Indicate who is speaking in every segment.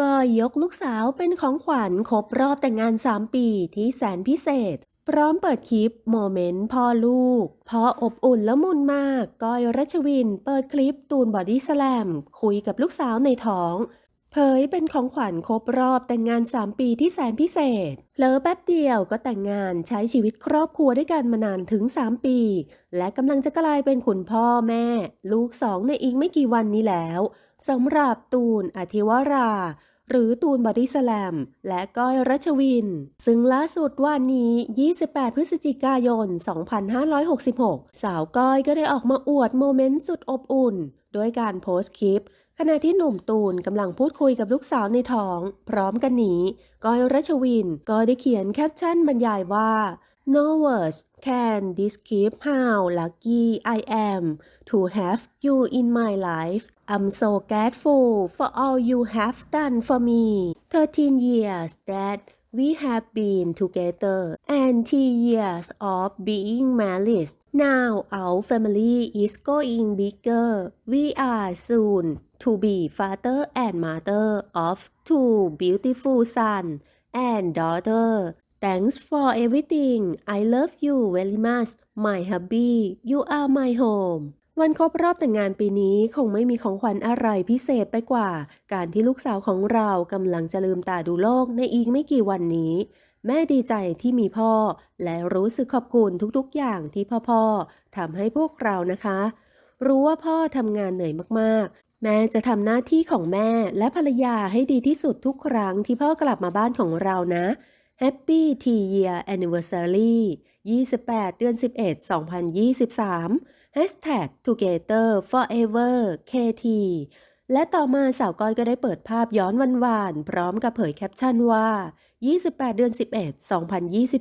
Speaker 1: ก็ยกลูกสาวเป็นของขวัญครบรอบแต่งงาน 3 ปีที่แสนพิเศษ พร้อมเปิดคลิปโมเมนต์พ่อลูกพ่ออบอุ่นและมุนมาก ก้อยรัชวิน เปิดคลิปตูนบอดี้สแลม คุยกับลูกสาวในท้องเผยเป็นของขวัญครบรอบแต่งงาน 3 ปีที่แสนพิเศษเลอแป๊บเดียวก็แต่งงานใช้ชีวิตครอบครัวด้วยกันมานานถึง 3 ปี และกำลังจะกลายเป็นคุณพ่อแม่ ลูกสองในอีกไม่กี่วันนี้แล้ว สำหรับตูนอธิวรา หรือตูนบอดี้สแลม และก้อยรัชวิน ซึ่งล่าสุดวันนี้ 28 พฤศจิกายน 2566 สาวก้อยก็ได้ออกมาอวดโมเมนต์สุดอบอุ่น ด้วยการโพสต์คลิปขณะที่หนุ่มตูนกำลังพูดคุยกับลูกสาวในท้อง พร้อมกันนี้ก้อยรัชวินก็ได้เขียนแคปชั่นบรรยายว่า No words can describe how lucky I am to have you in my life. I'm so grateful for all you have done for me. 13 years that we have been together and 3 years of being married. Now our family is going bigger. We are soon to be father and mother of two beautiful sons and daughter. Thanks for everything. I love you very much. My hubby, you are my home. วันครบรอบแต่งงานปีนี้คงไม่มีของขวัญอะไรพิเศษไปกว่า การที่ลูกสาวของเรากำลังจะลืมตาดูโลกในอีกไม่กี่วันนี้ แม่ดีใจที่มีพ่อ และรู้สึกขอบคุณทุกๆอย่างที่พ่อๆทำให้พวกเรานะคะ รู้ว่าพ่อทำงานเหนื่อยมากๆ แม่จะทำหน้าที่ของแม่และภรรยาให้ดีที่สุดทุกครั้งที่พ่อกลับมาบ้านของเรานะ Happy T Year Anniversary 28 เดือน 11 2023 Hashtag Together Forever KT และต่อมาสาวก้อยก็ได้เปิดภาพย้อนวันวานพร้อมกับเผยแคปชั่นว่า 28 เดือน 11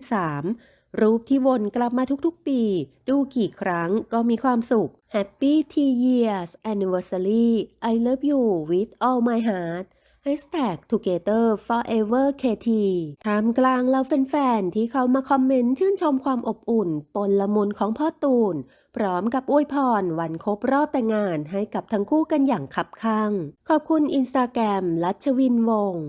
Speaker 1: 2023 รูปที่วนกลับมาทุกๆปี ดูกี่ครั้งก็มีความสุข Happy T Years Anniversary I love you with all my heart Hashtag Together Forever KT ท่ามกลางเราแฟนๆ ที่เขามาคอมเมนต์ชื่นชมความอบอุ่น ปนละมุนของพ่อตูน พร้อมกับอวยพรวันครบรอบแต่งงานให้กับทั้งคู่กันอย่างขับข้างขอบคุณอินสตาแกรมลัชวินวงศ์